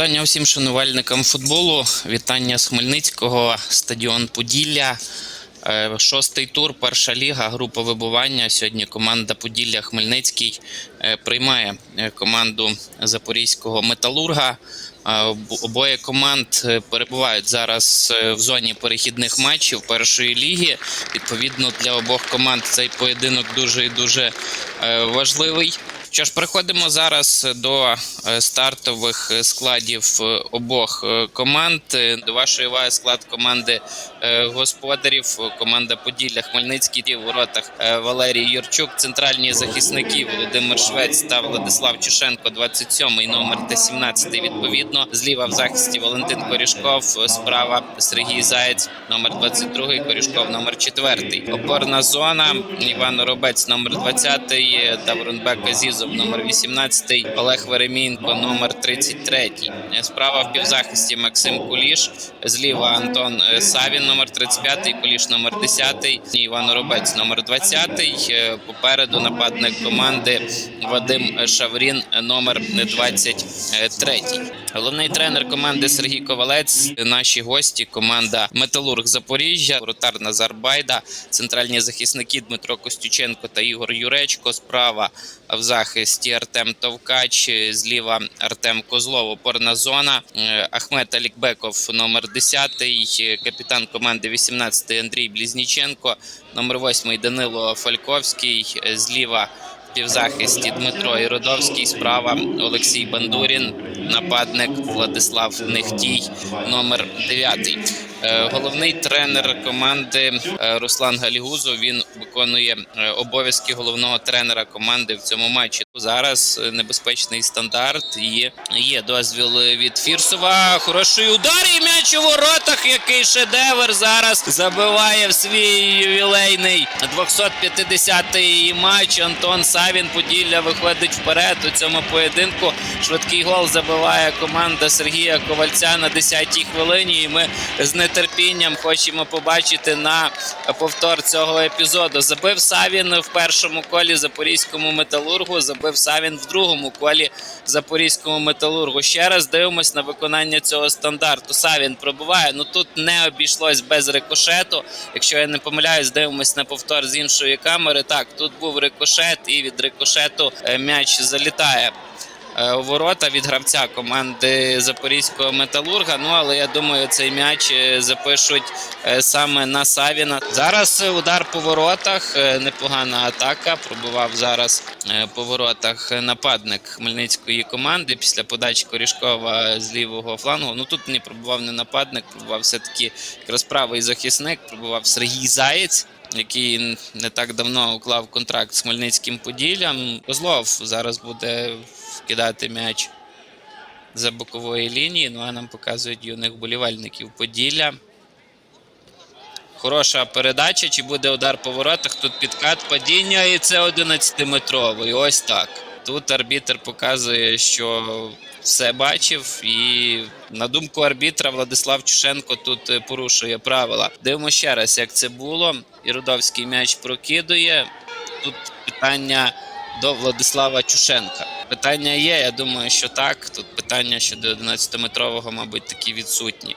Вітання усім шанувальникам футболу. Вітання з Хмельницького, стадіон Поділля. Е, Шостий тур, перша ліга, група вибування. Сьогодні команда Поділля Хмельницький е, приймає е, команду Запорізького металурга. Обоє команд перебувають зараз в зоні перехідних матчів першої ліги. Відповідно, для обох команд цей поєдинок дуже і дуже важливий. Що ж, переходимо зараз до е, стартових е, складів е, обох команд. До вашої уваги склад команди господарів. Команда Поділля Хмельницький в воротах Валерій Юрчук, центральні захисники Володимир Швець та Владислав Чушенко, 27 номер та 17 відповідно. Зліва в захисті Валентин Корішков, справа Сергій Заєць, номер 22, Корішков, номер 4. Опорна зона Іван Робець, номер 20, е, Даврунбек Азізов, номер 18, Олег Веремінко, номер 33. Е, Справа в півзахисті Максим Куліш, зліва Антон е, Савін, номер 35, Куліш, номер 10, Іван Робець, номер 20. Е, Попереду нападник команди Вадим Шаврін, номер 23. Головний тренер команди Сергій Ковалець. Наші гості команда Металург Запоріжжя, воротар Назар Байда, центральні захисники Дмитро Костюченко та Ігор Юречко. Справа в захисті Артем Товкач, зліва Артем Козлов, опорна зона. Е, Ахмет Алікбеков, номер 10, е, капітан команди 18 Андрій Блізніченко, номер 8 Данило Фальковський, е, зліва півзахисті Дмитро Іродовський, справа Олексій Бандурін, нападник Владислав Нехтій, номер 9. Е, Головний тренер команди Руслан Галігузов. Він виконує е, обов'язки головного тренера команди в цьому матчі. Зараз е, небезпечний стандарт. І є дозвіл від Фірсова. Хороший удар і м'яч у воротах. Який шедевр зараз забиває в свій ювілейний 250-й матч. Антон Савін Поділля виходить вперед у цьому поєдинку. Швидкий гол забиває команда Сергія Ковальця на 10-й хвилині. І ми з нетерпінням хочемо побачити на повтор цього епізоду. Забив Савін в першому колі запорізькому металургу. Забив Савін в другому колі запорізькому металургу. Ще раз дивимось на виконання цього стандарту. Савін пробуває. Ну тут не обійшлось без рикошету. Якщо я не помиляюсь, дивимось на повтор з іншої камери. Так, тут був рикошет, і від рикошету е, м'яч залітає у ворота від гравця команди Запорізького металурга. Ну але я думаю, цей м'яч е, запишуть е, саме на Савіна. Зараз е, удар по воротах. е, Непогана атака. Пробував зараз е, по воротах нападник хмельницької команди після подачі Корішкова з лівого флангу. Ну тут не пробував не нападник, пробував все-таки якраз правий захисник, пробував Сергій Заєць. Який не так давно уклав контракт з Хмельницьким Поділлям. Козлов зараз буде вкидати м'яч за бокової лінії. Ну а нам показують юних болівальників Поділля. Хороша передача. Чи буде удар по воротах? Тут підкат падіння, і це 11-метровий. Ось так. Тут арбітр показує, що все бачив, і на думку арбітра, Владислав Чушенко тут е, порушує правила. Дивимося ще раз, як це було. Іродовський м'яч прокидує. Тут питання до Владислава Чушенка. Питання є, я думаю, що так. Тут питання щодо 11-метрового, мабуть, такі відсутні.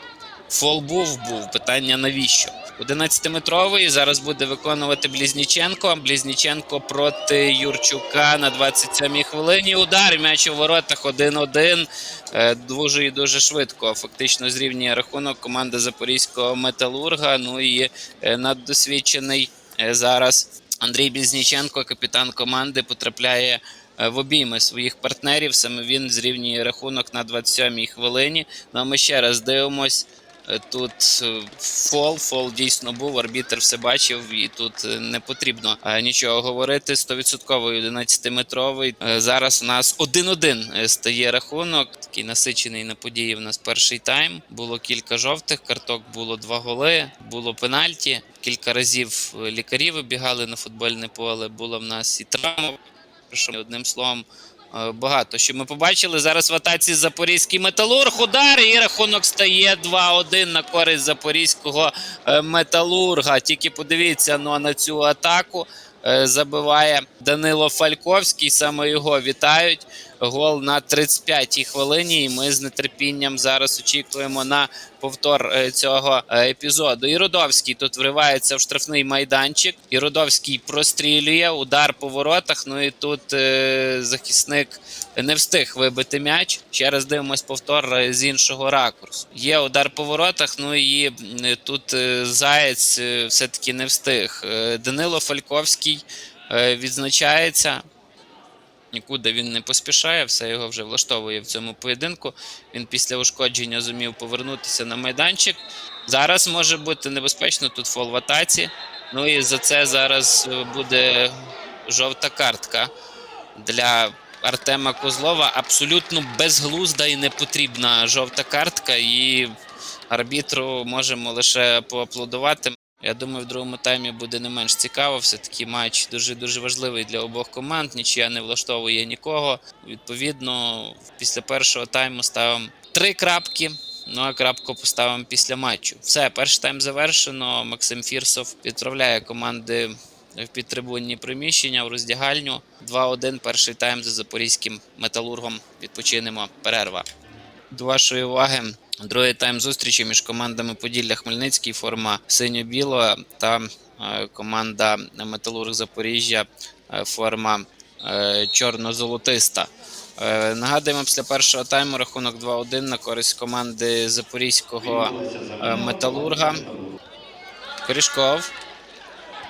Фол був, був. Питання навіщо? 11-метровий зараз буде виконувати Блізніченко. Блізніченко проти Юрчука на 27-й хвилині. Удар м'яч у воротах 1-1. Е, Дуже і дуже швидко. Фактично зрівнює рахунок команда Запорізького металурга. Ну і е, наддосвідчений е, зараз Андрій Блізніченко, капітан команди, потрапляє в обійми своїх партнерів. Саме він зрівнює рахунок на 27-й хвилині. Ну а ми ще раз дивимось. Е, Тут е, фол, фол дійсно був, арбітр все бачив, і тут е, не потрібно е, нічого говорити. 100% 11-метровий. Е, Зараз у нас 1-1 стає рахунок. Такий насичений на події. В нас перший тайм. Було кілька жовтих карток, було два голи, було пенальті. Кілька разів е, лікарі вибігали на футбольне поле. Було в нас і травма. Одним словом, Е, багато. Що ми побачили зараз в атаці Запорізький металург. Удар і рахунок стає 2-1 на користь запорізького е, металурга. Тільки подивіться ну, на цю атаку. Е, Забиває Данило Фальковський. Саме його вітають гол на 35-й хвилині. І ми з нетерпінням зараз очікуємо на повтор е, цього е, епізоду. Іродовський тут вривається в штрафний майданчик. Іродовський прострілює удар по воротах. Ну і тут е, захисник не встиг вибити м'яч. Ще раз дивимось повтор з іншого ракурсу. Є удар по воротах. Ну і тут Заєць е, все-таки не встиг. Данило Фальковський відзначається. Нікуди він не поспішає, все його вже влаштовує в цьому поєдинку. Він після ушкодження зумів повернутися на майданчик. Зараз може бути небезпечно тут фол в атаці. Ну і за це зараз е, буде жовта картка для Артема Козлова. Абсолютно безглузда і непотрібна жовта картка. І арбітру можемо лише поаплодувати. Я думаю, в другому таймі буде не менш цікаво. Все-таки матч дуже дуже важливий для обох команд. Нічия не влаштовує нікого. Відповідно, після першого тайму ставимо три крапки. Ну а крапку поставимо після матчу. Все, перший тайм завершено. Максим Фірсов відправляє команди в підтрибунні приміщення в роздягальню. 2-1 перший тайм за запорізьким металургом. Відпочинемо. Перерва. До вашої уваги. Другий тайм зустрічі між командами Поділля Хмельницький, форма синьо-біла та е, команда Металург Запоріжжя, е, форма е, чорно-золотиста. Нагадуємо, після першого тайму рахунок 2-1 на користь команди Запорізького металурга. Корішков.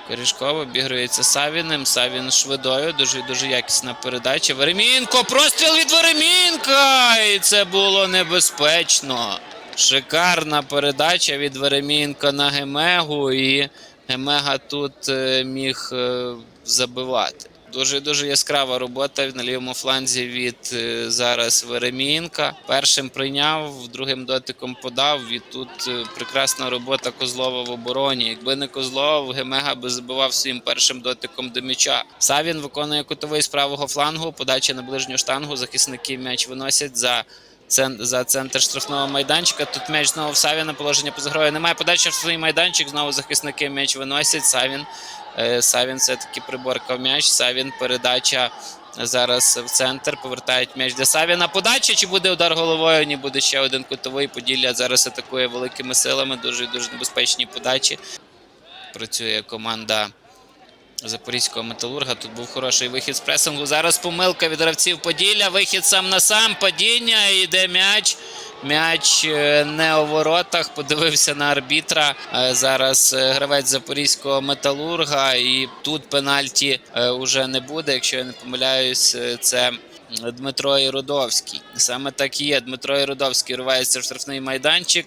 Корішков обігрується Савіним. Савін швидою. Дуже дуже якісна передача. Веремінко! Простріл від Веремінка! І це було небезпечно. Шикарна передача від Веремінка на Гемегу. І Гемега тут е, міг е, забивати. Дуже дуже яскрава робота на лівому фланзі від е, зараз Веремієнка. Першим прийняв, другим дотиком подав. І тут е, прекрасна робота Козлова в обороні. Якби не Козлов, Гемега би забивав своїм першим дотиком до м'яча. Савін виконує кутовий з правого флангу. Подача на ближню штангу. Захисники м'яч виносять за. За центр штрафного майданчика. Тут м'яч знову в Савіна. Положення поза грою немає. Подача в штрафний майданчик. Знову захисники м'яч виносять. Савін Савін все-таки приборкав м'яч. Савін передача зараз в центр. Повертають м'яч для Савіна. Подача чи буде удар головою? Ні, буде ще один кутовий. Поділля зараз атакує великими силами. Дуже дуже небезпечні подачі. Працює команда. Запорізького металурга. Тут був хороший вихід з пресингу. Зараз помилка від гравців Поділля. Вихід сам на сам. Падіння. Йде м'яч. М'яч е, не у воротах. Подивився на арбітра. Е, Зараз е, гравець запорізького металурга. І тут пенальті вже не буде. Якщо я не помиляюсь, це. Дмитро Іродовський. Саме так і є. Дмитро Іродовський рвається в штрафний майданчик.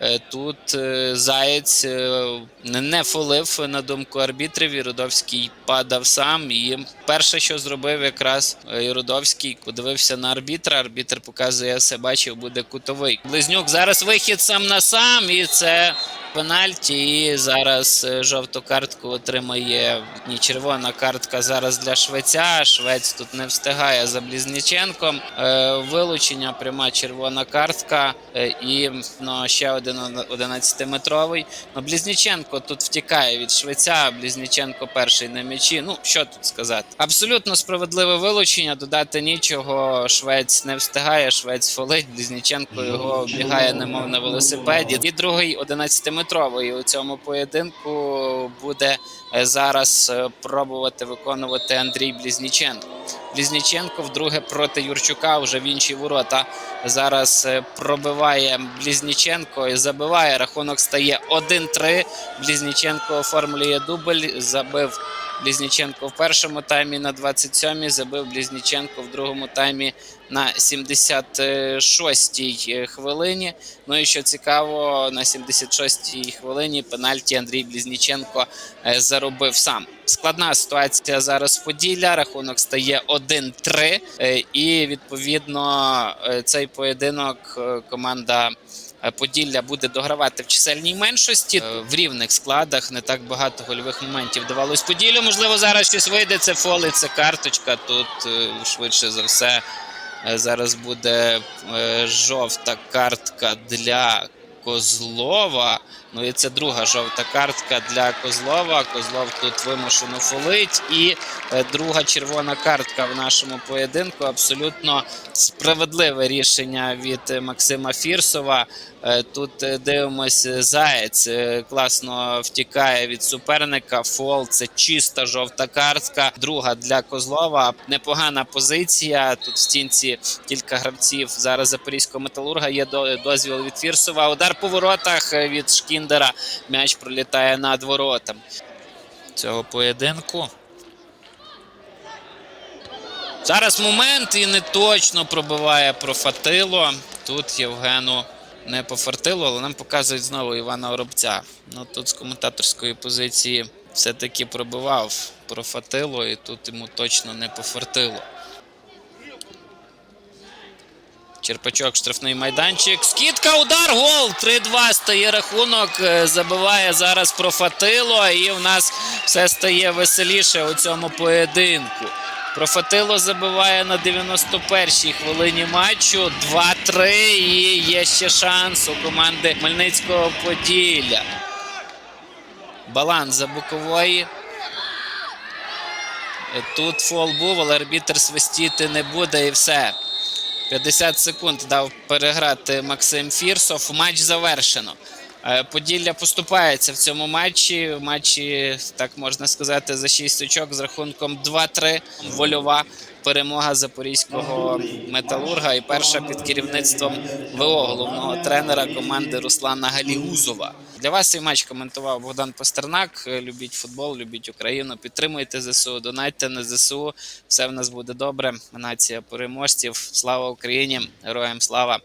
Е, Тут е, Заєць е, не фолив на думку арбітрів. Іродовський падав сам. І перше, що зробив якраз Рудовський подивився на арбітра. Арбітр показує, все бачив, буде кутовий. Близнюк зараз вихід сам на сам, і це пенальті. І зараз е, жовту картку отримає ні червона картка зараз для швеця. Швець тут не встигає за Близніченком. Е, Вилучення, пряма червона картка. Е, І ну, ще один 11-метровий. Ну, Близніченко тут втікає від швеця. Близніченко перший на м'ячі. Ну, що тут сказати? Абсолютно справедливе вилучення. Додати нічого. Швець не встигає. Швець фолить. Близніченко його бігає, немов на велосипеді. І другий 11-метровий у цьому поєдинку буде е, зараз е, пробувати виконувати Андрій Блізніченко. Блізніченко вдруге проти Юрчука вже в інші ворота. Зараз е, пробиває Блізніченко і забиває. Рахунок стає 1-3. Блізніченко оформлює дубль. Забив Близніченко в першому таймі на 27-й. Забив Близніченко в другому таймі на 76-й хвилині. Ну і що цікаво, на 76-й хвилині пенальті Андрій Близніченко е, заробив сам. Складна ситуація зараз в Поділля. Рахунок стає 1-3. е, І відповідно е, цей поєдинок е, команда. Е, Поділля буде догравати в чисельній меншості Е, в рівних складах. Не так багато гольових моментів давалось Поділлю. Можливо, зараз щось вийде. Це фоли, це карточка. Тут е, швидше за все зараз буде жовта картка для Козлова. Ну і це друга жовта картка для Козлова. Козлов тут вимушено фолить. І е, друга червона картка в нашому поєдинку. Абсолютно справедливе рішення від е, Максима Фірсова. Е, Тут дивимось, е, заєць класно втікає від суперника. Фол це чиста жовта картка. Друга для Козлова. Непогана позиція. Тут в стінці кілька гравців. Зараз запорізького металурга є до- дозвіл від Фірсова. Удар по воротах від Шкіндера. М'яч пролітає над воротами цього поєдинку. Зараз момент і не точно пробиває профатило. Тут Євгену не пофартило, але нам показують знову Івана Оробця. Ну тут з коментаторської позиції все-таки пробивав профатило, і тут йому точно не пофартило. Черпачок, штрафний майданчик. Скидка, удар, гол. 3-2 стає рахунок. Е, Забиває зараз профатило, і в нас все стає веселіше у цьому поєдинку. Профатило забиває на 91-й хвилині матчу. 2-3. І є ще шанс у команди Хмельницького Поділля. Баланс за бокової. Е, Тут фол був, але арбітр свистіти не буде і все. 50 секунд дав переграти Максим Фірсов. Матч завершено. Е, Поділля поступається в цьому матчі. В матчі, так можна сказати, за 6 очок з рахунком 2-3. Вольова перемога запорізького металурга і перша під керівництвом ВО головного тренера команди Руслана Галіузова. Для вас цей матч коментував Богдан Пастернак. Любіть футбол, любіть Україну, підтримуйте ЗСУ, донайте на ЗСУ. Все в нас буде добре. Нація переможців. Слава Україні! Героям слава!